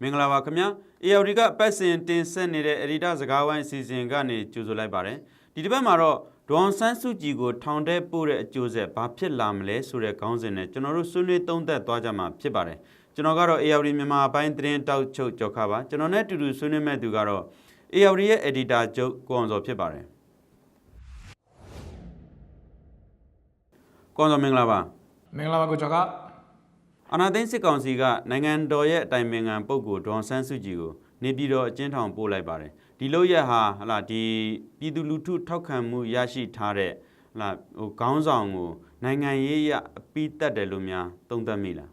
မင်္ဂလာပါခင်ဗျာ ARD ကပတ်စဉ်တင်ဆက်နေတဲ့အရိဒစကားဝိုင်းအစီအစဉ်ကနေကြိုဆိုလိုက်ပါတယ်ဒီတစ်ပတ်မှာတော့ဒေါန်ဆန်းစုကြည်ကိုထောင်ထဲပို့တဲ့အကျိုးဆက်ဘာဖြစ်လာမလဲဆိုတဲ့ခေါင်းစဉ်နဲ့ကျွန်တော်တို့ဆွေးနွေးသုံးသပ်သွားကြမှာဖြစ်ပါတယ်ကျွန်တော်ကတော့ ARD မြန်မာအပိုင်းသတင်းတောက်ချုပ်ကြော်ခါပါကျွန်တော်နဲ့အတူတူဆွေးနွေးမဲ့သူကတော့ ARD ရဲ့ editor ချုပ်ကိုအောင်စောဖြစ်ပါတယ်ကိုအောင်စောမင်္ဂလာပါမင်္ဂလာပါကိုကျော်က အာနာသိန်းစစ်ကောင်စီကနိုင်ငံတော်ရဲ့အတိုင်ပင်ခံပုဂ္ဂိုလ်ဒေါန်ဆန်းစုကြည်ကိုနေပြည်တော်အကျဉ်းထောင်ပို့လိုက်ပါတယ်ဒီလို့ရဟာဟလာဒီပြည်သူလူထုထောက်ခံမှုရရှိထားတဲ့ဟလာဟိုခေါင်းဆောင်ကိုနိုင်ငံရေးရအပီးတက်တယ်လို့များသုံးသပ်မိလား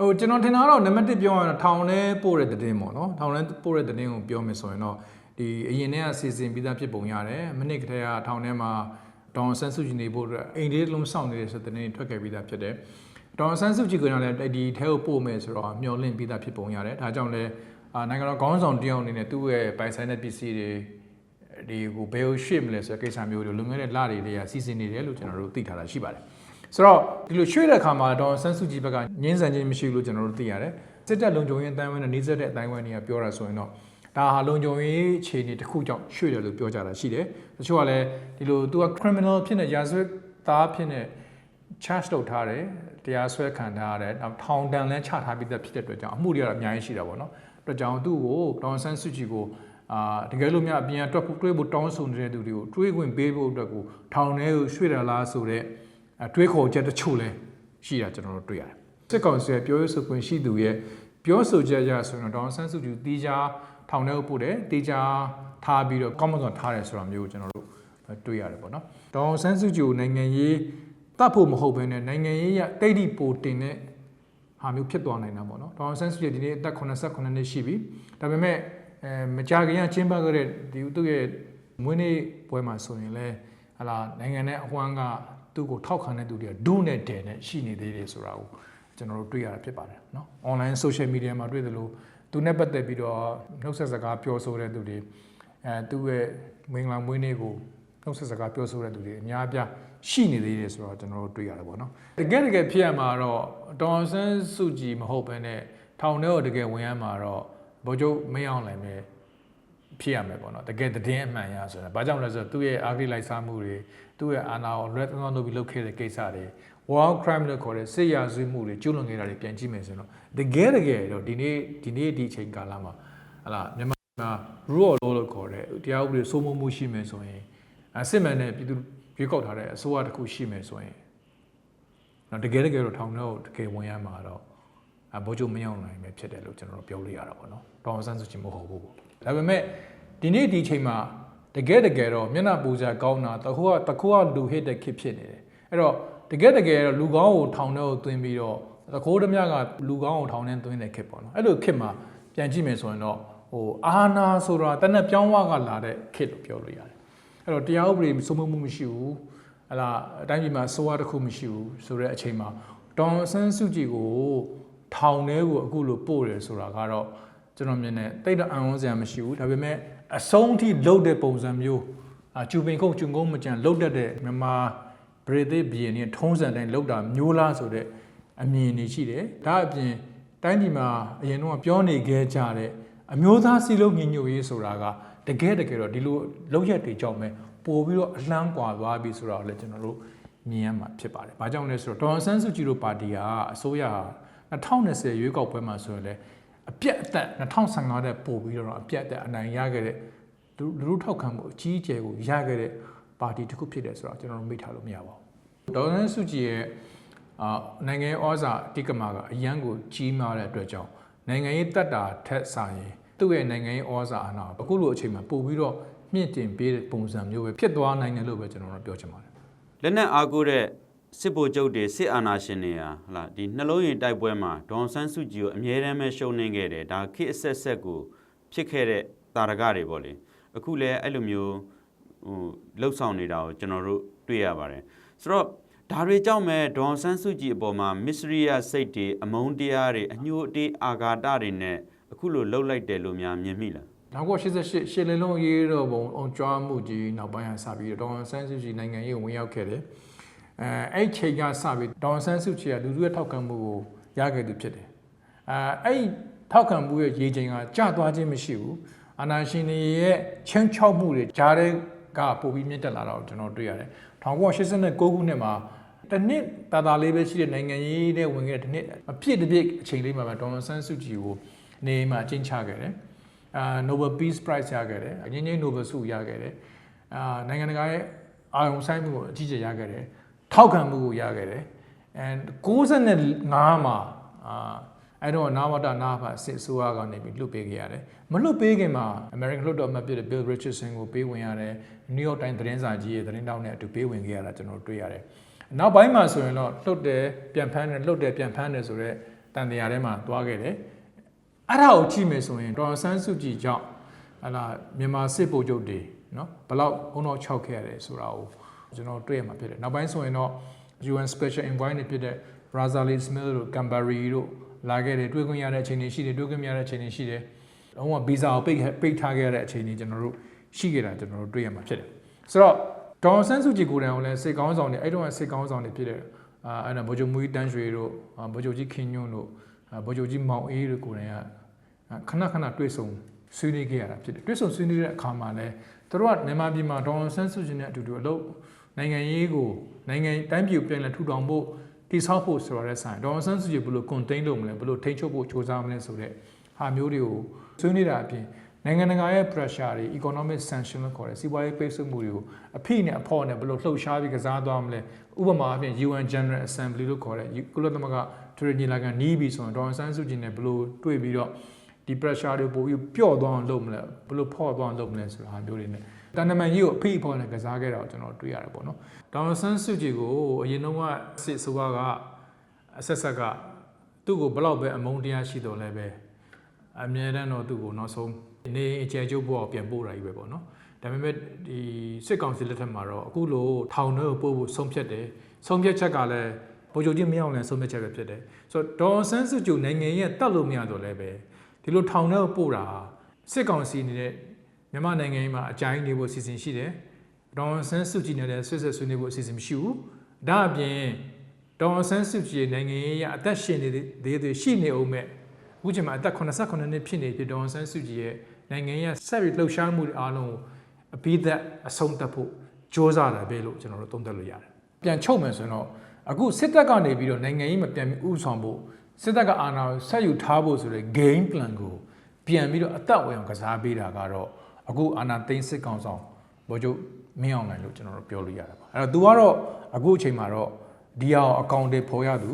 ဟိုကျွန်တော်ထင်တာတော့နံပါတ်1ပြောရရင်ထောင်ထဲပို့တဲ့သတင်းပေါ့နော်ထောင်ထဲပို့တဲ့သတင်းကိုပြောမယ်ဆိုရင်တော့ဒီအရင်တည်းကစီစဉ်ပြီးသားဖြစ်ပုံရတယ်မနစ်ကတည်းကထောင်ထဲမှာဒေါန်ဆန်းစုကြည်နေဖို့အတွက်အိမ်လေးလုံးစောင့်နေတဲ့ဆိုတဲ့သတင်းထွက်ခဲ့ပြီးသားဖြစ်တယ် ဒေါန်ဆန်းစုကြည်ကလည်းဒီထဲကိုပို့မယ်ဆိုတော့မျှော်လင့်ပြီးသားဖြစ်ပုံရတယ်ဒါကြောင့်လည်းအာနိုင်ငံတော်ခေါင်းဆောင်တယောက်အနေနဲ့သူ့ရဲ့ပိုင်ဆိုင်တဲ့ပစ္စည်းတွေဒီကိုဘယ်ကိုရှေ့မလဲဆိုတဲ့ကိစ္စမျိုးတွေလုံခဲ့တဲ့လတွေလေးကစီစဉ်နေတယ်လို့ကျွန်တော်တို့သိထားတာရှိပါတယ်ဆိုတော့ဒီလိုရွှေ့တဲ့အခါမှာတော့ဆန်းစုကြည်ဘက်ကငင်းဆန်ခြင်းမရှိဘူးလို့ကျွန်တော်တို့သိရတယ်စစ်တပ်လုံခြုံရေးအတိုင်းအဝိုင်းနဲ့နှိစက်တဲ့အတိုင်းအဝိုင်းတွေကပြောတာဆိုရင်တော့ဒါဟာလုံခြုံရေးအခြေအနေတစ်ခုကြောင့်ရွှေ့တယ်လို့ပြောကြတာရှိတယ်တချို့ကလည်းဒီလိုသူက criminal ဖြစ်နေရာဇဝတ်သားဖြစ်နေ charge လုပ်ထားတယ် တရားစွဲခံထားရတယ်နောက်ထောင်ဒဏ်လည်းချထားပြီးသားဖြစ်တဲ့အတွက်ကြောင့်အမှုတွေကတော့အများကြီးရှိတာပေါ့နော်အတွက်ကြောင့်သူ့ကိုဒေါန်ဆန်းစုကြည်ကိုအာတကယ်လို့များအပြင်ကတွက်ဖို့တွေးဖို့တောင်းဆိုနေတဲ့သူတွေကိုတွေးခွင့်ပေးဖို့အတွက်ကိုထောင်ထဲကိုရွှေ့ရလားဆိုတော့အတွေးခေါ်ချက်တချို့လဲရှိတာကျွန်တော်တို့တွေ့ရတယ်စစ်ကောင်စီရဲ့ပြောရေးဆိုခွင့်ရှိသူရဲ့ပြောဆိုချက်အရဆိုရင်တော့ဒေါန်ဆန်းစုကြည်တီးခြားထောင်ထဲကိုပို့တယ်တီးခြားထားပြီးတော့ကောင်းမွန်စွာထားတယ်ဆိုတာမျိုးကိုကျွန်တော်တို့တွေ့ရတယ်ပေါ့နော်ဒေါန်ဆန်းစုကြည်ကိုနိုင်ငံရေး တတ်ဖို့မဟုတ်ဘဲနဲ့နိုင်ငံရေးရတိတ်တိပိုတင်တဲ့ဟာမျိုးဖြစ်သွားနိုင်တာပေါ့နော်ဒေါ်အောင်ဆန်းစုကြည်ဒီနေ့အသက်89နှစ်ရှိပြီဒါပေမဲ့အဲမကြာခင်ကကျင်းပခဲ့တဲ့ဒီသူ့ရဲ့မွေးနေ့ပွဲမှာဆိုရင်လဲဟလာနိုင်ငံနဲ့အဝမ်းကသူ့ကိုထောက်ခံတဲ့သူတွေကဒုနဲ့ဒယ်နဲ့ရှိနေသေးတယ်ဆိုတာကိုကျွန်တော်တို့တွေ့ရတာဖြစ်ပါတယ်နော် online social media မှာတွေ့သလိုသူနဲ့ပတ်သက်ပြီးတော့နှုတ်ဆက်စကားပြောဆိုတဲ့သူတွေအဲသူ့ရဲ့မင်္ဂလာမွေးနေ့ကိုနှုတ်ဆက်စကားပြောဆိုတဲ့သူတွေအများအပြား ရှိနေသေးတယ်ဆိုတော့ကျွန်တော်တို့တွေ့ရတယ်ပေါ့နော်တကယ်တကယ်ဖြစ်ရမှာတော့ဒေါန်ဆန်းစုကြည်မဟုတ်ဘဲနဲ့ထောင်ထဲကိုတကယ်ဝင်ရမှာတော့ဗိုလ်ချုပ်မင်းအောင်လှိုင်ပဲဖြစ်ရမယ်ပေါ့နော်တကယ်သတင်းအမှန်ရဆိုရင်ဘာကြောင့်လဲဆိုတော့သူ့ရဲ့အာဂရိလိုက်စားမှုတွေသူ့ရဲ့အာဏာကိုလွတ်သွန်းလို့ပြီးလုပ်ခဲ့တဲ့ကိစ္စတွေ war crime လို့ခေါ်တဲ့စစ်ရာဇဝတ်မှုတွေကျူးလွန်ခဲ့တာတွေပြန်ကြည့်မယ်ဆိုရင်တော့တကယ်တကယ်တော့ဒီနေ့ဒီနေ့ဒီအချိန်ကာလမှာဟလာမြန်မာမှာ rule of law လို့ခေါ်တဲ့တရားဥပဒေစိုးမိုးမှုရှိမယ်ဆိုရင်အစစ်မှန်တဲ့ပြည်သူ ရွေးကောက်ထားတဲ့အစိုးရတစ်ခုရှိမယ်ဆိုရင်တော့တကယ်တကယ်တော့ထောင်ထဲကိုတကယ်ဝင်ရမှာတော့အဘောချုပ်မရောက်နိုင်ပဲဖြစ်တယ်လို့ကျွန်တော်တို့ပြောလို့ရတာပေါ့နော်တောင်ဆန်းစုကြည်မဟုတ်ဘူးပေါ့ဒါပေမဲ့ဒီနေ့ဒီအချိန်မှာတကယ်တကယ်တော့မျက်နှာပူစရာကောင်းတာတခုကတခုကလူဟစ်တဲ့ခစ်ဖြစ်နေတယ်အဲ့တော့တကယ်တကယ်တော့လူကောင်းကိုထောင်ထဲကိုသွင်းပြီးတော့တခိုးဓမြကလူကောင်းကိုထောင်ထဲသွင်းတဲ့ခစ်ပေါ့နော်အဲ့လိုခစ်မှာပြန်ကြည့်မယ်ဆိုရင်တော့ဟိုအာနာဆိုတာတနက်ပြောင်းဝကလာတဲ့ခစ်လို့ပြောလို့ရတယ် အဲ့တော့တရားဥပဒေစိုးမိုးမှုမရှိဘူးဟလာအတိုင်းပြည်မှာစိုးရတစ်ခုမရှိဘူးဆိုတဲ့အချိန်မှာတောင်ဆန်းစုကြည်ကိုထောင်ထဲကိုအခုလိုပို့တယ်ဆိုတာကတော့ကျွန်တော်မြင်တယ်တိတ်တော့အံ့ဩစရာမရှိဘူးဒါပေမဲ့အဆုံးအထိလှုပ်တဲ့ပုံစံမျိုးအာကျူပင်ခုတ်ကျုံကုန်းမကြံလှုပ်တတ်တဲ့မြန်မာဗြိတိဘီယန်နဲ့ထုံးစံတိုင်းလှုပ်တာမျိုးလားဆိုတဲ့အမြင်တွေရှိတယ်ဒါအပြင်တိုင်းပြည်မှာအရင်တော့ပြောနေခဲ့ကြတဲ့အမျိုးသားစီလုံးညီညွတ်ရေးဆိုတာက တကယ်တကယ်တော့ဒီလိုလောက်ရက်တွေကြောင့်ပဲပို့ပြီးတော့အလှမ်းကွာသွားပြီဆိုတော့လည်းကျွန်တော်တို့မြင်ရမှာဖြစ်ပါတယ်။ဘာကြောင့်လဲဆိုတော့ဒေါ်ဆန်းစုကြည်တို့ပါတီကအစိုးရ2020ရွေးကောက်ပွဲမှာဆိုရင်လည်းအပြတ်အသတ်2015တဲ့ပို့ပြီးတော့အပြတ်အသတ်အနိုင်ရခဲ့တဲ့လူလူထောက်ခံမှုအကြီးအကျယ်ကိုရခဲ့တဲ့ပါတီတစ်ခုဖြစ်တယ်ဆိုတော့ကျွန်တော်တို့မိထားလို့မရပါဘူး။ဒေါ်ဆန်းစုကြည်ရဲ့အာနိုင်ငံရေးဩဇာအတိကမာကအရန်ကိုကြီးမားတဲ့အတွက်ကြောင့်နိုင်ငံရေးတက်တာထက်ဆိုင် သူ့ရဲ့နိုင်ငံရေးဩဇာအာဏာအခုလိုအချိန်မှာပို့ပြီးတော့မြင့်တင်ပေးတဲ့ပုံစံမျိုးပဲဖြစ်သွားနိုင်တယ်လို့ပဲကျွန်တော်တို့ပြောချင်ပါတယ်လက်နက်အားကိုးတဲ့စစ်ဗိုလ်ချုပ်တွေစစ်အာဏာရှင်တွေဟာဟလာဒီနှလုံးရင်တိုက်ပွဲမှာဒေါန်ဆန်းစုကြည်ကိုအမြဲတမ်းပဲရှုံးနေခဲ့တယ်ဒါခေတ်အဆက်ဆက်ကိုဖြစ်ခဲ့တဲ့တာရကတွေပေါ့လေအခုလည်းအဲ့လိုမျိုးဟိုလှုပ်ဆောင်နေတာကိုကျွန်တော်တို့တွေ့ရပါတယ်ဆိုတော့ဒါတွေကြောင့်မဲ့ဒေါန်ဆန်းစုကြည်အပေါ်မှာမစ္စရိယစိတ်တွေအမုန်းတရားတွေအညှို့အတေးအာဃာတတွေနဲ့ အခုလိုလှုပ်လိုက်တယ်လို့များမြင်မိလား1988ရှစ်လင်းလုံးရေးတော့ဘုံအောင်ကြွားမှုကြီးနောက်ပိုင်းကစပြီးတော့ဒေါန်ဆန်းစုကြည်နိုင်ငံရေးဝင်ရောက်ခဲ့တယ်အဲအဲ့ချိန်ကစပြီးဒေါန်ဆန်းစုကြည်ကလူစုရဲ့ထောက်ခံမှုကိုရခဲ့သူဖြစ်တယ်အဲအဲ့ထောက်ခံမှုရဲ့ရေချိန်ကကျသွားခြင်းမရှိဘူးအာနာရှင်တွေရဲ့ချင်းချောက်မှုတွေကြားတဲ့ကပိုပြီးမြင့်တက်လာတာကိုကျွန်တော်တွေ့ရတယ်1989ခုနှစ်မှာတစ်နှစ်တာတာလေးပဲရှိတဲ့နိုင်ငံရေးနဲ့ဝင်ခဲ့တဲ့တစ်နှစ်အပြည့်တစ်ပြည့်အချိန်လေးမှာပဲဒေါ်နယ်ဆန်းစုကြည်ကို နေမှာအချင်းချခဲ့တယ်အာ Nobel Peace Prize ရခဲ့တယ်အငင်းချင်း Nobel ဆုရခဲ့တယ်အာနိုင်ငံတကာရဲ့အာရုံစိုက်မှုကိုအကြီးကျယ်ရခဲ့တယ်ထောက်ခံမှုကိုရခဲ့တယ် and 95မှာအာအဲ့တော့နာဝတနာဖစစ်ဆိုးရကနေပြီးလွတ်ပေးခဲ့ရတယ်မလွတ်ပေးခင်မှာ American လွတ်တော်မှပြတဲ့ Bill Richardson ကိုပေးဝင်ရတယ် New York Times သတင်းစာကြီးရဲ့သတင်းတောက်နဲ့အတူပေးဝင်ခဲ့ရတာကျွန်တော်တွေ့ရတယ်နောက်ပိုင်းမှာဆိုရင်တော့လွတ်တယ်ပြန်ဖမ်းတယ်လွတ်တယ်ပြန်ဖမ်းတယ်ဆိုတော့တန်တရားထဲမှာသွားခဲ့တယ် အဲ့ဒါကိုကြည့်မယ်ဆိုရင်ဒေါ်ဆန်းစုကြည်ကြောင့်ဟလာမြန်မာစစ်ဗိုလ်ချုပ်တွေနော်ဘယ်လောက်ဘုံတော့၆ခဲ့ရတယ်ဆိုတာကိုကျွန်တော်တွေ့ရမှာဖြစ်တယ်နောက်ပိုင်းဆိုရင်တော့ UN Special Envoy နဲ့ဖြစ်တဲ့ Razali Smith တို့ Gambari တို့လာခဲ့တယ်တွေ့ခွင့်ရတဲ့အချိန်တွေရှိတယ်တွေ့ခွင့်မရတဲ့အချိန်တွေရှိတယ်။လုံးဝဗီဇာကိုပိတ်ပိတ်ထားခဲ့ရတဲ့အချိန်တွေကျွန်တော်တို့ရှိခဲ့တာကျွန်တော်တို့တွေ့ရမှာဖြစ်တယ်။ဆိုတော့ဒေါ်ဆန်းစုကြည်ကိုယ်တိုင်ကလည်းစိတ်ကောင်းဆောင်တွေအဲ့တော့စိတ်ကောင်းဆောင်တွေဖြစ်တဲ့အာအဲ့ဒါဗိုလ်ချုပ်မူကြီးတန်းရွှေတို့ဗိုလ်ချုပ်ကြီးခင်ညွန့်တို့ ဗိုလ်ချုပ်ကြီးမောင်အေးတို့ကိုယ်တိုင်ကခဏခဏတွေ့ဆုံဆွေးနွေးခဲ့ရတာဖြစ်တယ်။တွေ့ဆုံဆွေးနွေးတဲ့အခါမှာလည်းတို့ကမြန်မာပြည်မှာဒေါ်ဆန်းစုကြည်နဲ့အတူတူအလုပ်နိုင်ငံရေးကိုနိုင်ငံတိုင်းပြည်ကိုပြန်လည်ထူထောင်ဖို့တိဆောက်ဖို့ဆိုရတဲ့ဆိုင်ဒေါ်ဆန်းစုကြည်ဘယ်လို contain လုပ်မလဲဘယ်လိုထိန်းချုပ်ဖို့စ조사မလဲဆိုတဲ့ဟာမျိုးတွေကိုဆွေးနွေးတာအပြင်နိုင်ငံတကာရဲ့ pressure တွေ economic sanction လို့ခေါ်တဲ့စီးပွားရေးပိတ်ဆို့မှုတွေကိုအဖိနဲ့အဖော့နဲ့ဘယ်လိုလှုပ်ရှားပြီးကစားသွားမလဲဥပမာအပြင် UN General Assembly လို့ခေါ်တဲ့ကုလသမဂ္ဂ ထရီညီလာခံနီးပြီးဆိုရင်ဒေါ်ဆန်းစုကြည်နဲ့ဘယ်လိုတွေ့ပြီးတော့ဒီ pressure တွေပို့ပြီးပျော့သွားအောင်လုပ်မလဲဘယ်လိုဖော့သွားအောင်လုပ်မလဲဆိုတာဟာမျိုးတွေနဲ့တန်တမန်ကြီးကိုအဖိအဖော့နဲ့ကစားခဲ့တာကိုကျွန်တော်တွေ့ရတယ်ပေါ့နော်ဒေါ်ဆန်းစုကြည်ကိုအရင်တော့ကစစ်ဆိုကအဆက်ဆက်ကသူ့ကိုဘလောက်ပဲအမုန်းတရားရှိတော်လဲပဲအမြဲတမ်းတော့သူ့ကိုနောက်ဆုံးနေအခြေကျုပ်ဘဝကိုပြန်ပို့တာကြီးပဲပေါ့နော်ဒါပေမဲ့ဒီစစ်ကောင်စီလက်ထက်မှာတော့အခုလိုထောင်ထဲကိုပို့ဖို့ဆုံးဖြတ်တယ်ဆုံးဖြတ်ချက်ကလည်း ဗိုလ်ချုပ်ကြီးမင်းအောင်လည်းဆုံးဖြတ်ချက်ပဲဖြစ်တယ်ဆိုတော့ဒေါ်ဆန်းစုကြည်နိုင်ငံရဲ့တတ်လို့မရတော့လဲပဲဒီလိုထောင်ထဲကိုပို့တာစစ်ကောင်စီနေတဲ့မြန်မာနိုင်ငံမှာအကြိုင်းနေဖို့အစီအစဉ်ရှိတယ်ဒေါ်ဆန်းစုကြည်နဲ့လည်းဆွေးဆွေးဆွေးနွေးဖို့အစီအစဉ်မရှိဘူးဒါအပြင်ဒေါ်ဆန်းစုကြည်နိုင်ငံရေးအသက်ရှင်နေသေးသေးရှိနေအောင်မဲ့အခုချိန်မှာအသက်89နှစ်ဖြစ်နေဖြစ်ဒေါ်ဆန်းစုကြည်ရဲ့နိုင်ငံရေးဆက်ပြီးလှုပ်ရှားမှုတွေအားလုံးကိုအပြီးသက်အဆုံးသတ်ဖို့ကြိုးစားတာပဲလို့ကျွန်တော်တို့သုံးသပ်လို့ရတယ်ပြန်ချုပ်မယ်ဆိုရင်တော့ အခုစစ်တပ်ကနေပြီးတော့နိုင်ငံရေးမပြန်ပြီးဥဆောင်ဖို့စစ်တပ်ကအာဏာကိုဆက်ယူထားဖို့ဆိုတဲ့ game plan ကိုပြန်ပြီးတော့အသက်ဝင်အောင်ကစားပေးတာကတော့အခုအာဏာသိမ်းစစ်ကောင်ဆောင်ဗိုလ်ချုပ်မင်းအောင်လှိုင်လို့ကျွန်တော်တို့ပြောလို့ရတာပါအဲ့တော့ तू ကတော့အခုအချိန်မှာတော့ဒီဟာအကောင့်တွေဖော်ရသူ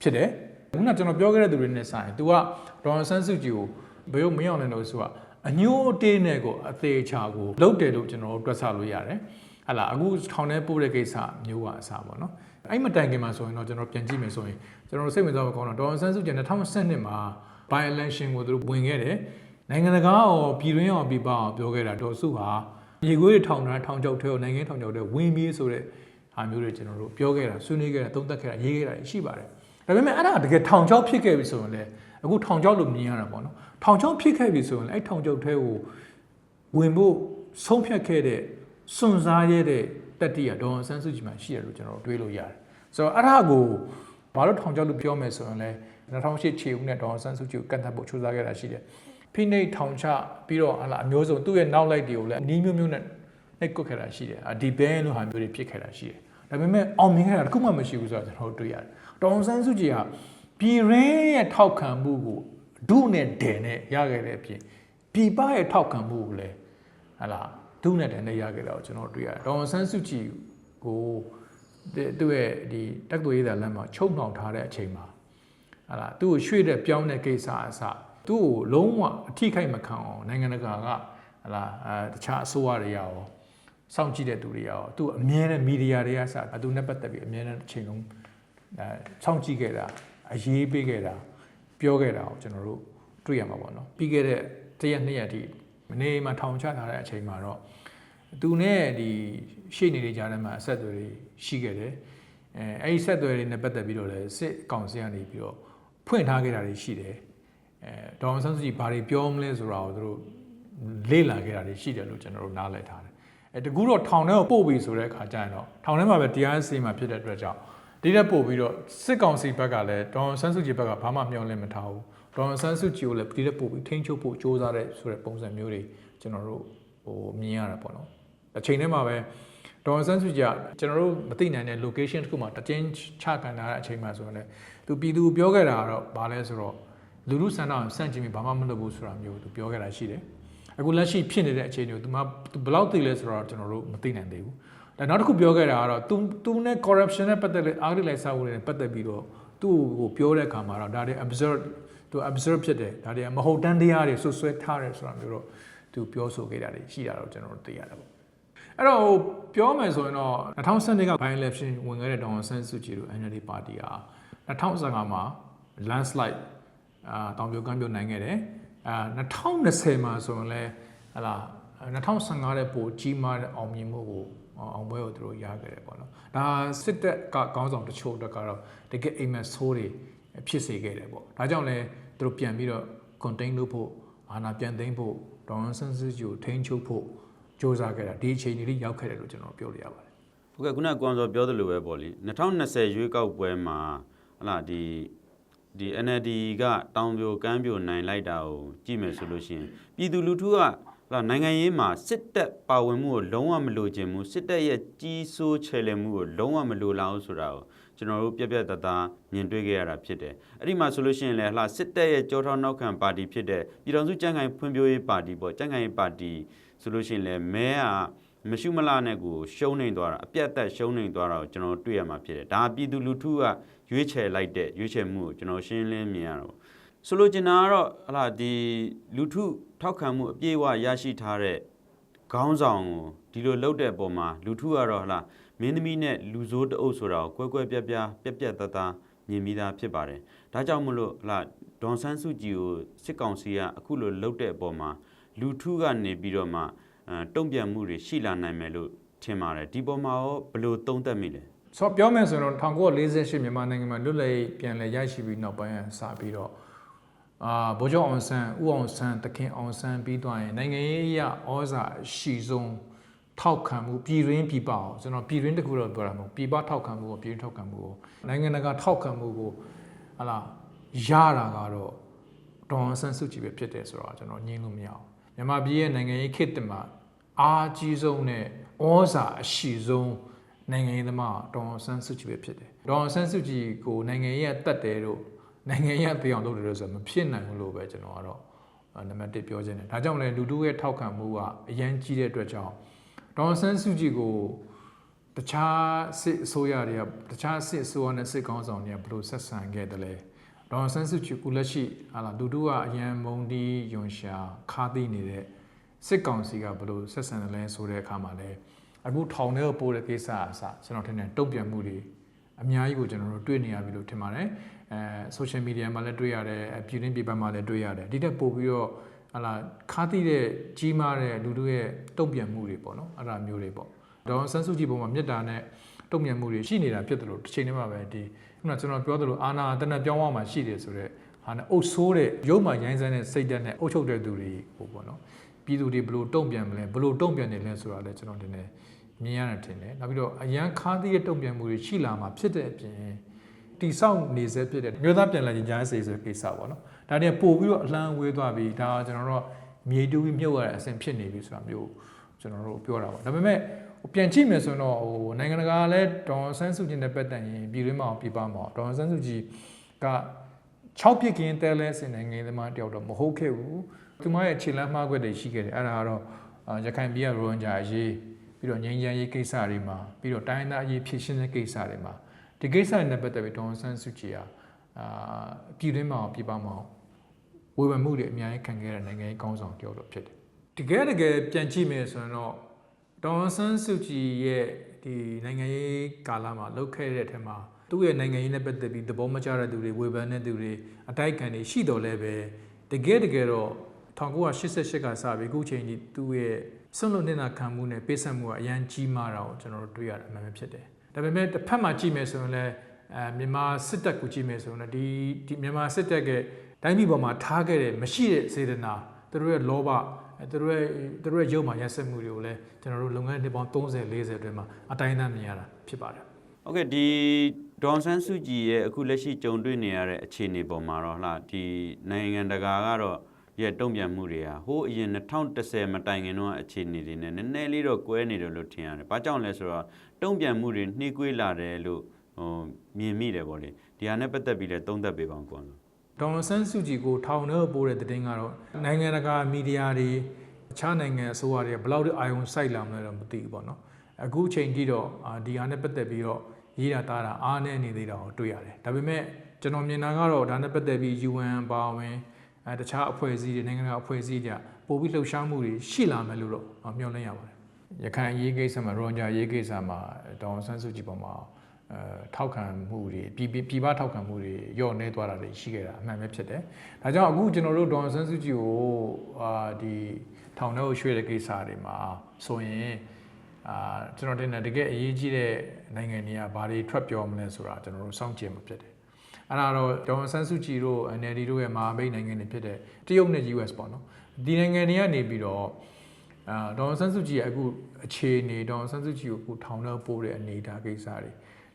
ဖြစ်တယ်ခုနကကျွန်တော်ပြောခဲ့တဲ့သူတွေနဲ့ဆိုင် तू ကဒေါ်ဆန်းစုကြည်ကိုဘယ်လိုမင်းအောင်လှိုင်လို့ဆိုတာအညိုးအတေးနဲ့ကိုအသေးချာကိုလုပ်တယ်လို့ကျွန်တော်တို့တွက်ဆလို့ရတယ် ဟလာအခုထောင်ထဲပို့တဲ့ကိစ္စမျိုးကအစားပေါ့နော်အဲ့မတိုင်ခင်မှာဆိုရင်တော့ကျွန်တော်ပြန်ကြည့်မယ်ဆိုရင်ကျွန်တော်တို့စိတ်ဝင်စားဖို့ကောင်းတော့ဒေါ်ဆန်းစုကြည်2012မှာ by election ကိုသူတို့ဝင်ခဲ့တယ်နိုင်ငံတကာရောပြည်တွင်းရောပြည်ပရောပြောခဲ့တာဒေါ်စုဟာမြေခွေးထောင်တာထောင်ချောက်ထဲကိုနိုင်ငံထောင်ချောက်ထဲဝင်ပြီးဆိုတဲ့ဟာမျိုးတွေကျွန်တော်တို့ပြောခဲ့တာဆွေးနွေးခဲ့တာသုံးသပ်ခဲ့တာရေးခဲ့တာရှိပါတယ်ဒါပေမဲ့အဲ့ဒါတကယ်ထောင်ချောက်ဖြစ်ခဲ့ပြီဆိုရင်လည်းအခုထောင်ချောက်လို့မြင်ရတာပေါ့နော်ထောင်ချောက်ဖြစ်ခဲ့ပြီဆိုရင်လည်းအဲ့ထောင်ချောက်ထဲကိုဝင်ဖို့ဆုံးဖြတ်ခဲ့တဲ့ စွန့်စားရတဲ့တက်တီးရဒေါ်ဆန်းစုကြည်မှရှိတယ်လို့ကျွန်တော်တို့တွေးလို့ရတယ်ဆိုတော့အဲ့ဒါကိုဘာလို့ထောင်ချောက်လို့ပြောမယ်ဆိုရင်လည်း2008ခြေဦးနဲ့ဒေါ်ဆန်းစုကြည်ကိုကန့်သတ်ဖို့ချိုးစားခဲ့တာရှိတယ်ဖိနှိပ်ထောင်ချပြီးတော့ဟာလာအမျိုးစုံသူ့ရဲ့နောက်လိုက်တွေကိုလည်းအနည်းမျိုးမျိုးနဲ့နှိပ်ကွက်ခဲ့တာရှိတယ်အဒီဘဲလို့ဟာမျိုးတွေဖြစ်ခဲ့တာရှိတယ်ဒါပေမဲ့အောင်မြင်ခဲ့တာတခုမှမရှိဘူးဆိုတော့ကျွန်တော်တို့တွေ့ရတယ်ဒေါ်ဆန်းစုကြည်ကပြည်ရင်းရဲ့ထောက်ခံမှုကိုဒုနဲ့ဒဲနဲ့ရခဲ့တဲ့အပြင်ပြည်ပရဲ့ထောက်ခံမှုကိုလည်းဟာလာ ဒုနဲ့ဒဲနဲ့ရခဲ့တာကိုကျွန်တော်တွေ့ရတယ်ဒေါ်ဆန်းစုကြည်ကိုသူ့ရဲ့ဒီတက်သွေးရတဲ့လမ်းမှာချုပ်နှောင်ထားတဲ့အချိန်မှာဟာလာသူ့ကိုရွှေ့တဲ့ပြောင်းတဲ့ကိစ္စအစသူ့ကိုလုံးဝအထိခိုက်မခံအောင်နိုင်ငံတကာကဟာလာအဲတခြားအစိုးရတွေရောစောင့်ကြည့်တဲ့သူတွေရောသူ့အမြဲတမ်းမီဒီယာတွေကစသူနဲ့ပတ်သက်ပြီးအမြဲတမ်းအချိန်လုံးအဲစောင့်ကြည့်ခဲ့တာအရေးပေးခဲ့တာပြောခဲ့တာကိုကျွန်တော်တို့တွေ့ရမှာပေါ့နော်ပြီးခဲ့တဲ့တရက်နှစ်ရက်အထိ မနေ့မှထောင်ချထားတဲ့အချိန်မှာတော့သူနဲ့ဒီရှေ့နေတွေကြားထဲမှာအဆက်အသွယ်တွေရှိခဲ့တယ်အဲအဲ့ဒီဆက်သွယ်တွေနဲ့ပတ်သက်ပြီးတော့လည်းစစ်ကောင်စီကနေပြီးတော့ဖွင့်ထားခဲ့တာတွေရှိတယ်အဲဒေါ်အောင်ဆန်းစုကြည်ဘာတွေပြောမလဲဆိုတာကိုသူတို့လေ့လာခဲ့တာတွေရှိတယ်လို့ကျွန်တော်တို့နားလည်ထားတယ်အဲတကူတော့ထောင်ထဲကိုပို့ပြီဆိုတဲ့အခါကျရင်တော့ထောင်ထဲမှာပဲတရားစီရင်မှာဖြစ်တဲ့အတွက်ကြောင့် ဒီတက်ပို့ပြီးတော့စစ်ကောင်စီဘက်ကလည်းဒေါန်ဆန်းစုကြည်ဘက်ကဘာမှမျှော်လင့်မထားဘူးဒေါန်ဆန်းစုကြည်ကိုလည်းဒီတက်ပို့ပြီးထိန်းချုပ်ဖို့စ조사တဲ့ဆိုတဲ့ပုံစံမျိုးတွေကျွန်တော်တို့ဟိုမြင်ရတာပေါ့နော်အချိန်ထဲမှာပဲဒေါန်ဆန်းစုကြည်ကကျွန်တော်တို့မသိနိုင်တဲ့ location တစ်ခုမှာတချင်းချကန်ထားတဲ့အချိန်မှာဆိုရင်လည်းသူပြည်သူပြောခဲ့တာကတော့ဘာလဲဆိုတော့လူလူစံတော်စန့်ကျင်ပြီးဘာမှမလုပ်ဘူးဆိုတာမျိုးသူပြောခဲ့တာရှိတယ်အခုလက်ရှိဖြစ်နေတဲ့အခြေအနေကိုသူမှသူဘယ်လောက်သိလဲဆိုတော့ကျွန်တော်တို့မသိနိုင်သေးဘူး ဒါနောက်တစ်ခုပြောခဲ့တာကတော့ तू तू နဲ့ corruption နဲ့ပတ်သက်တဲ့အားရလိုက်စားဖို့နဲ့ပတ်သက်ပြီးတော့သူ့ကိုပြောတဲ့အခါမှာတော့ဒါတွေ observe သူ observe ဖြစ်တယ်ဒါတွေမဟုတ်တမ်းတရားတွေဆွဆွဲထားတယ်ဆိုတာမျိုးတော့သူပြောဆိုခဲ့တာတွေရှိတာတော့ကျွန်တော်တို့သိရတယ်ပေါ့အဲ့တော့ဟိုပြောမယ်ဆိုရင်တော့2012က by election ဝင်ခဲ့တဲ့ဒေါအောင်ဆန်းစုကြည်တို့ NLD ပါတီဟာ2015မှာ landslide အာတောင်ပြိုကမ်းပြိုနိုင်ခဲ့တယ်အာ2020မှာဆိုရင်လည်းဟလာ2015တဲ့ပိုကြီးမားတဲ့အောင်မြင်မှုကို အောင်ပွဲကိုသူတို့ရခဲ့တယ်ပေါ့နော်ဒါစစ်တပ်ကကောင်းဆောင်တချို့အတွက်ကတော့တကယ်အိမ်မက်ဆိုးတွေဖြစ်စေခဲ့တယ်ပေါ့ဒါကြောင့်လည်းသူတို့ပြန်ပြီးတော့ contain လုပ်ဖို့အာဏာပြန်သိမ်းဖို့ဒေါန်ဆန်းစုကြည်ကိုထိန်းချုပ်ဖို့စ조사ခဲ့တာဒီအချိန်ကြီးရောက်ခဲ့တယ်လို့ကျွန်တော်ပြောလို့ရပါတယ်ဟုတ်ကဲ့ခုနကကွန်စောပြောသလိုပဲပေါ့လေ2020ရွေးကောက်ပွဲမှာဟလာဒီဒီ NLD ကတောင်ပြိုကမ်းပြိုနိုင်လိုက်တာကိုကြည့်မယ်ဆိုလို့ရှိရင်ပြည်သူလူထုကဟ လာနိုင်ငံရေးမှာစစ်တပ်ပါဝင်မှုကိုလုံးဝမလိုချင်ဘူးစစ်တပ်ရဲ့ကြီးစိုးချယ်လှယ်မှုကိုလုံးဝမလိုလားဘူးဆိုတာကိုကျွန်တော်တို့ပြက်ပြက်တသားမြင်တွေ့ခဲ့ရတာဖြစ်တယ်အဲ့ဒီမှာဆိုလို့ရှိရင်လည်းဟလာစစ်တပ်ရဲ့ကြောထောက်နောက်ခံပါတီဖြစ်တဲ့ပြည်တော်စုကြံ့ခိုင်ဖွံ့ဖြိုးရေးပါတီပေါ့ကြံ့ခိုင်ရေးပါတီဆိုလို့ရှိရင်လည်းမဲကမရှုမလနဲ့ကိုရှုံးနေသွားတာအပြတ်သက်ရှုံးနေသွားတာကိုကျွန်တော်တို့တွေ့ရမှာဖြစ်တယ်ဒါပြည်သူလူထုကရွေးချယ်လိုက်တဲ့ရွေးချယ်မှုကိုကျွန်တော်ရှင်းလင်းမြင်ရတော့ ဆိုလိုချင်တာကတော့ဟလာဒီလူထုထောက်ခံမှုအပြည့်အဝရရှိထားတဲ့ခေါင်းဆောင်ကိုဒီလိုလုပ်တဲ့ပုံမှာလူထုကတော့ဟလာမင်းသမီးနဲ့လူဆိုးတအုပ်ဆိုတာကိုကွဲကွဲပြားပြားပြက်ပြက်သားသားမြင်မိသားဖြစ်ပါတယ်ဒါကြောင့်မလို့ဟလာဒေါန်ဆန်းစုကြည်ကိုစစ်ကောင်စီကအခုလိုလုပ်တဲ့အပေါ်မှာလူထုကနေပြီးတော့မှအဲတုံ့ပြန်မှုတွေရှိလာနိုင်မယ်လို့ထင်ပါတယ်ဒီပေါ်မှာရောဘယ်လိုသုံးသပ်မိလဲဆိုတော့ပြောမယ်ဆိုရင်တော့1948မြန်မာနိုင်ငံမှာလွတ်လပ်ရေးပြန်လည်ရရှိပြီးနောက်ပိုင်းစပြီးတော့ အာဗိုလ်ချုပ်အောင်ဆန်းဦးအောင်ဆန်းတခင်အောင်ဆန်းပြီးသွားရင်နိုင်ငံရေးအရဩဇာအရှိဆုံးထောက်ခံမှုပြည်ရင်းပြည်ပအောင်ကျွန်တော်ပြည်ရင်းတခုတော့ပြောတာမဟုတ်ပြည်ပထောက်ခံမှုကိုပြည်ရင်းထောက်ခံမှုကိုနိုင်ငံတကာထောက်ခံမှုကိုဟလာရတာကတော့ဒေါ်အောင်ဆန်းစုကြည်ပဲဖြစ်တယ်ဆိုတော့ကျွန်တော်ညင်းလို့မရအောင်မြန်မာပြည်ရဲ့နိုင်ငံရေးခေတ်တမှာအားကြီးဆုံးနဲ့ဩဇာအရှိဆုံးနိုင်ငံရေးသမားဒေါအောင်ဆန်းစုကြည်ပဲဖြစ်တယ်ဒေါအောင်ဆန်းစုကြည်ကိုနိုင်ငံရေးကတတ်တယ်လို့ နိုင်ငံရေးကပြောင်းလုပ်တယ်လို့ဆိုတော့မဖြစ်နိုင်ဘူးလို့ပဲကျွန်တော်ကတော့အဲနံပါတ်1ပြောချင်တယ်ဒါကြောင့်လည်းလူတို့ရဲ့ထောက်ခံမှုကအရန်ကြီးတဲ့အတွက်ကြောင့်ဒေါအောင်ဆန်းစုကြည်ကိုတခြားစစ်အစိုးရတွေကတခြားစစ်အစိုးရနဲ့စစ်ကောင်းဆောင်တွေကဘယ်လိုဆက်ဆံခဲ့တယ်လဲဒေါအောင်ဆန်းစုကြည်ကုလက်ရှိဟာလာလူတို့ကအရန်မုံတီးယွန်ရှာခါးသိနေတဲ့စစ်ကောင်စီကဘယ်လိုဆက်ဆံတယ်လဲဆိုတဲ့အခါမှာလည်းအခုထောင်ထဲကိုပို့တဲ့ကိစ္စအစကျွန်တော်ထင်တယ်တုံ့ပြန်မှုတွေအများကြီးကိုကျွန်တော်တို့တွေ့နေရပြီလို့ထင်ပါတယ် အဲ social media မှာလည်းတွေ့ရတယ်အပြည်ရင်းပြည်ပမှာလည်းတွေ့ရတယ်ဒီတက်ပို့ပြီးတော့ဟလာခါတိတဲ့ကြီးမားတဲ့လူတို့ရဲ့တုံ့ပြန်မှုတွေပေါ့နော်အဲ့ဒါမျိုးတွေပေါ့ဒေါန်ဆန်းစုကြည်ပုံမှာမေတ္တာနဲ့တုံ့ပြန်မှုတွေရှိနေတာဖြစ်တယ်လို့တစ်ချိန်တည်းမှာပဲဒီခုနကျွန်တော်ပြောသလိုအာနာတနက်ပြောင်းသွားမှရှိတယ်ဆိုတော့ဟာနဲ့အုပ်ဆိုးတဲ့ရုပ်မှရိုင်းစမ်းတဲ့စိတ်ဓာတ်နဲ့အုပ်ချုပ်တဲ့သူတွေဟိုပေါ့နော်ပြည်သူတွေဘယ်လိုတုံ့ပြန်မလဲဘယ်လိုတုံ့ပြန်နေလဲဆိုတာလည်းကျွန်တော်တင်နေမြင်ရတယ်ထင်တယ်နောက်ပြီးတော့အရန်ခါးသီးရဲ့တုံ့ပြန်မှုတွေရှိလာမှာဖြစ်တဲ့အပြင် တိဆောက်နေစေဖြစ်တဲ့မြို့သားပြန်လာရင်ကြားစေဆိုတဲ့ကိစ္စပေါ့နော်ဒါတည်းပို့ပြီးတော့အလန်းဝေးသွားပြီးဒါကျွန်တော်တို့မြေတူးပြီးမြုပ်ရတဲ့အဆင့်ဖြစ်နေပြီဆိုတာမျိုးကျွန်တော်တို့ပြောတာပေါ့ဒါပေမဲ့ပြန်ကြည့်မယ်ဆိုတော့ဟိုနိုင်ငံတကာလည်းဒေါ်ဆန်းစုကြည်နဲ့ပတ်သက်ရင်ပြည်တွင်းမှာပြည်ပမှာဒေါ်ဆန်းစုကြည်က6ပြစ်ကင်းတဲလဲစင်နိုင်ငံသမားတယောက်တော့မဟုတ်ခဲ့ဘူးသူမရဲ့ခြေလမ်းမှားခွက်တွေရှိခဲ့တယ်အဲ့ဒါကတော့ရခိုင်ပြည်ကရိုဟင်ဂျာအရေးပြီးတော့ငြိမ်းချမ်းရေးကိစ္စတွေမှာပြီးတော့တိုင်းသားအရေးဖြည့်ရှင်းတဲ့ကိစ္စတွေမှာ ဒီကိစ္စတွေနဲ့ပတ်သက်ပြီးဒေါ်ဆန်းစုကြည်ဟာအာပြည်တွင်းမှာပြည်ပမှာဝေဖန်မှုတွေအများကြီးခံခဲ့ရတဲ့နိုင်ငံရေးကောင်းဆောင်တယောက်တော့ဖြစ်တယ်တကယ်တကယ်ပြန်ကြည့်မယ်ဆိုရင်တော့ဒေါ်ဆန်းစုကြည်ရဲ့ဒီနိုင်ငံရေးကာလမှာလုပ်ခဲ့တဲ့အထက်မှာသူ့ရဲ့နိုင်ငံရေးနဲ့ပတ်သက်ပြီးသဘောမကျတဲ့သူတွေဝေဖန်တဲ့သူတွေအတိုက်ခံတွေရှိတော်လဲပဲတကယ်တကယ်တော့1988ကစပြီးအခုချိန်ကြီးသူ့ရဲ့ဆွန့်လွတ်နေတာခံမှုနဲ့ပေးဆက်မှုကအရန်ကြီးမားတာကိုကျွန်တော်တို့တွေ့ရတယ်အမှန်ပဲဖြစ်တယ်။ ဒါပေမဲ့တစ်ဖက်မှာကြည့်မယ်ဆိုရင်လည်းအဲမြန်မာစစ်တပ်ကိုကြည့်မယ်ဆိုရင်လည်းဒီဒီမြန်မာစစ်တပ်ကတိုင်းပြည်ပေါ်မှာထားခဲ့တဲ့မရှိတဲ့စေတနာသူတို့ရဲ့လောဘအဲသူတို့ရဲ့သူတို့ရဲ့ရုပ်မှရက်စက်မှုတွေကိုလည်းကျွန်တော်တို့လုပ်ငန်းနှစ်ပေါင်း30 40အတွင်းမှာအတိုင်းအသားမြင်ရတာဖြစ်ပါတယ်ဟုတ်ကဲ့ဒီဒေါန်ဆန်းစုကြည်ရဲ့အခုလက်ရှိကြုံတွေ့နေရတဲ့အခြေအနေပေါ်မှာတော့ဟလာဒီနိုင်ငံတကာကတော့ ရဲ့တုံ့ပြန်မှုတွေဟာဟိုးအရင်2010မတိုင်ခင်တော့အခြေအနေတွေနဲ့နည်းနည်းလေးတော့ကွဲနေတယ်လို့ထင်ရတယ်။ဘာကြောင့်လဲဆိုတော့တုံ့ပြန်မှုတွေနှေးကွေးလာတယ်လို့ဟိုမြင်မိတယ်ပေါ့လေ။ဒီဟာနဲ့ပတ်သက်ပြီးလည်းသုံးသပ်ပေးပါဦးကွာ။ဒေါ်လန်ဆန်းစုကြည်ကိုထောင်ထဲပို့တဲ့တဲ့င်းကတော့နိုင်ငံတကာမီဒီယာတွေအခြားနိုင်ငံအစိုးရတွေဘယ်လောက်ထိအာရုံစိုက်လာမလဲတော့မသိဘူးပေါ့နော်အခုချိန်ထိတော့အာဒီဟာနဲ့ပတ်သက်ပြီးတော့ရေးတာတားတာအားနေနေသေးတာကိုတွေ့ရတယ်ဒါပေမဲ့ကျွန်တော်မြင်တာကတော့ဒါနဲ့ပတ်သက်ပြီး UN ပါဝင် အဲတခြားအဖွဲ့အစည်းတွေနိုင်ငံတကာအဖွဲ့အစည်းတွေပို့ပြီးလှုပ်ရှားမှုတွေရှိလာမယ်လို့တော့မျှော်လင့်ရပါတယ်ရခိုင်အရေးကိစ္စမှာရောင်ဂျာအရေးကိစ္စမှာဒေါ်အောင်ဆန်းစုကြည်ပေါ်မှာအဲထောက်ခံမှုတွေပြည်ပြည်ပြည်ပထောက်ခံမှုတွေညော့နေသွားတာတွေရှိခဲ့တာအမှန်ပဲဖြစ်တယ်။ဒါကြောင့်အခုကျွန်တော်တို့ဒေါ်အောင်ဆန်းစုကြည်ကိုအာဒီထောင်ထဲကိုရွှေ့တဲ့ကိစ္စတွေမှာဆိုရင်အာကျွန်တော်တင်တယ်တကယ်အရေးကြီးတဲ့နိုင်ငံတွေကဘာတွေထွက်ပြောမလဲဆိုတာကျွန်တော်တို့စောင့်ကြည့်မှာဖြစ်တယ်။ အဲ့ဒါတော့ဒေါ်အောင်ဆန်းစုကြည်တို့ NLD တို့ရဲ့မဟာမိတ်နိုင်ငံတွေဖြစ်တဲ့တရုတ်နဲ့ US ပေါ့နော်။ဒီနိုင်ငံတွေကနေပြီးတော့အာဒေါ်အောင်ဆန်းစုကြည်ရဲ့အခုအခြေအနေဒေါ်အောင်ဆန်းစုကြည်ကိုအခုထောင်ထဲပို့တဲ့အနေအထားကိစ္စတွေ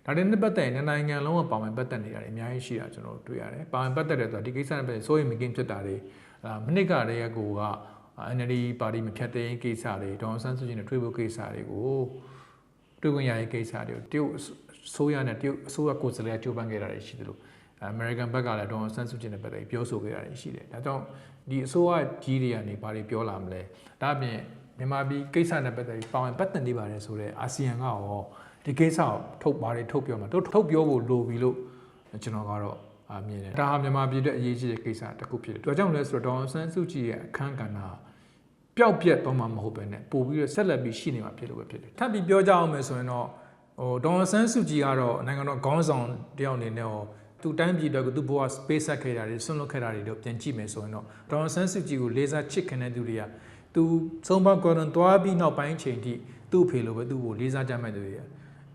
ဒါတွေနဲ့ပတ်သက်ရင်နှစ်နိုင်ငံလုံးကပါဝင်ပတ်သက်နေတာတွေအများကြီးရှိတာကျွန်တော်တို့တွေ့ရတယ်။ပါဝင်ပတ်သက်တယ်ဆိုတာဒီကိစ္စနဲ့ပတ်သက်စိုးရိမ်မကင်းဖြစ်တာတွေအာမနစ်ကတည်းကကိုက NLD ပါတီမဖြတ်သိမ်းကိစ္စတွေဒေါ်အောင်ဆန်းစုကြည်နဲ့တွေ့ဖို့ကိစ္စတွေကိုတွေ့ခွင့်ရရေးကိစ္စတွေကိုတရုတ်အစိုးရနဲ့တရုတ်အစိုးရကိုယ်စားလှယ်ကကြိုးပမ်းခဲ့တာတွေရှိတယ်လို့ အမေရိကန်ဘက်ကလည်းဒေါ်အောင်ဆန်းစုကြည်နဲ့ပတ်သက်ပြီးပြောဆိုခဲ့တာတွေရှိတယ်။ဒါကြောင့်ဒီအစိုးရကြီးတွေကနေဘာတွေပြောလာမလဲ။ဒါအပြင်မြန်မာပြည်ကိစ္စနဲ့ပတ်သက်ပြီးပါဝင်ပတ်သက်နေပါတယ်ဆိုတော့အာဆီယံကရောဒီကိစ္စကိုထုတ်ဘာတွေထုတ်ပြောမှာတို့ထုတ်ပြောဖို့လိုပြီလို့ကျွန်တော်ကတော့အာမြင်တယ်။ဒါဟာမြန်မာပြည်အတွက်အရေးကြီးတဲ့ကိစ္စတစ်ခုဖြစ်တယ်။ဒါကြောင့်လဲဆိုတော့ဒေါ်အောင်ဆန်းစုကြည်ရဲ့အခမ်းကဏ္ဍပျောက်ပြက်သွားမှာမဟုတ်ပဲနဲ့ပို့ပြီးတော့ဆက်လက်ပြီးရှိနေမှာဖြစ်လို့ပဲဖြစ်တယ်။ထပ်ပြီးပြောကြအောင်မယ်ဆိုရင်တော့ဟိုဒေါ်အောင်ဆန်းစုကြည်ကတော့နိုင်ငံတော်ခေါင်းဆောင်တယောက်အနေနဲ့ဟော သူတိုင်းပြည်အတွက်ကိုသူဘဝ space ဆက်ခဲ့တာတွေဆွန့်လွတ်ခဲ့တာတွေတော့ပြန်ကြည့်မယ်ဆိုရင်တော့ဒေါန်ဆန်းစုကြည်ကိုလေးစားချစ်ခင်တဲ့သူတွေကသူသုံးပါကွန်တွန်သွားပြီးနောက်ပိုင်းချိန်ထိသူ့အဖေလိုပဲသူ့ကိုလေးစားကြမဲ့သူတွေက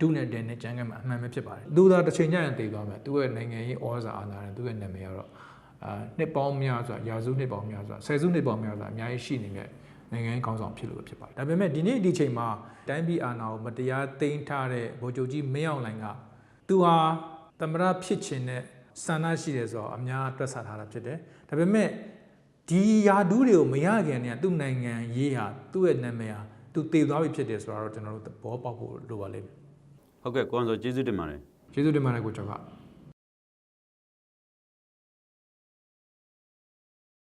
ဒုနဲ့တဲနဲ့ကြမ်းကမှာအမှန်ပဲဖြစ်ပါတယ်သူသာတစ်ချိန်ကျရင်တည်သွားမယ်သူ့ရဲ့နိုင်ငံရေးဩဇာအာဏာနဲ့သူ့ရဲ့နာမည်ကတော့အာနှစ်ပေါင်းများစွာရာစုနှစ်ပေါင်းများစွာဆယ်စုနှစ်ပေါင်းများစွာအများကြီးရှိနေတဲ့နိုင်ငံရေးကောင်းဆောင်ဖြစ်လို့ပဲဖြစ်ပါတယ်ဒါပေမဲ့ဒီနေ့ဒီချိန်မှာတိုင်းပြည်အာဏာကိုမတရားသိမ်းထားတဲ့ဗိုလ်ချုပ်ကြီးမင်းအောင်လှိုင်ကသူဟာ သမရဖြစ်ခြင်းနဲ့ဆန္ဒရှိတယ်ဆိုတော့အများတွက်ဆထားတာဖြစ်တယ်။ဒါပေမဲ့ဒီယာဒူးတွေကိုမရခင်နဲ့သူ့နိုင်ငံရေးဟာသူ့ရဲ့နာမည်ဟာသူတည်သွားပြီဖြစ်တယ်ဆိုတော့ကျွန်တော်တို့သဘောပေါက်ဖို့လိုပါလိမ့်မယ်ဟုတ်ကဲ့ကိုအောင်ဆိုကျေးဇူးတင်ပါတယ်။ကျေးဇူးတင်ပါတယ်ကိုကျော်က။